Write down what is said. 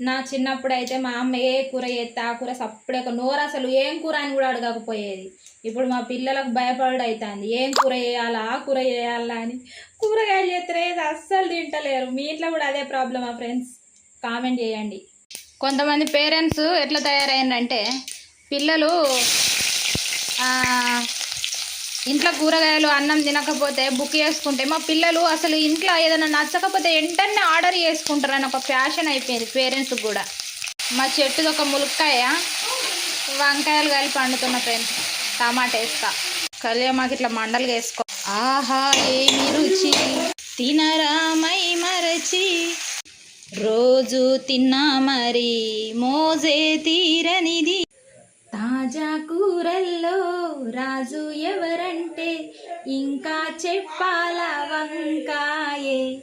నా చిన్నప్పుడు అయితే మా అమ్మ ఏ కూర చేస్తే ఆ కూర సప్పుడే ఒక నోరు అసలు ఏం కూర అని కూడా అడగకపోయేది. ఇప్పుడు మా పిల్లలకు భయపడు అవుతుంది ఏం కూర చేయాలా? ఆ కూర చేయాలా అని. కూరగాయలు చేస్తే అస్సలు తింటలేరు. మీ ఇంట్లో కూడా అదే ప్రాబ్లమా ఫ్రెండ్స్? కామెంట్ చేయండి. కొంతమంది పేరెంట్స్ ఎట్లా తయారైందంటే పిల్లలు ఇంట్లో కూరగాయలు అన్నం తినకపోతే బుక్ చేసుకుంటే మా పిల్లలు అసలు ఇంట్లో ఏదైనా నచ్చకపోతే వెంటనే ఆర్డర్ చేసుకుంటారని ఒక ఫ్యాషన్ అయిపోయింది పేరెంట్స్ కూడా. మా చెట్టుది ఒక ములక్కాయ వంకాయలు కలిపి పండుతున్న ఫ్రెండ్స్. టమాటా వేస్తా. కలియ మాకు ఇట్లా మండలు వేసుకో. ఆహా ఏమి రుచి? తినరామై మరచి? రోజు తిన్నా మరి మోజే తీరనిది. తాజా కూరల్లో రాజు ఎవరంటే? ఇంకా చెప్పాల వంకాయే?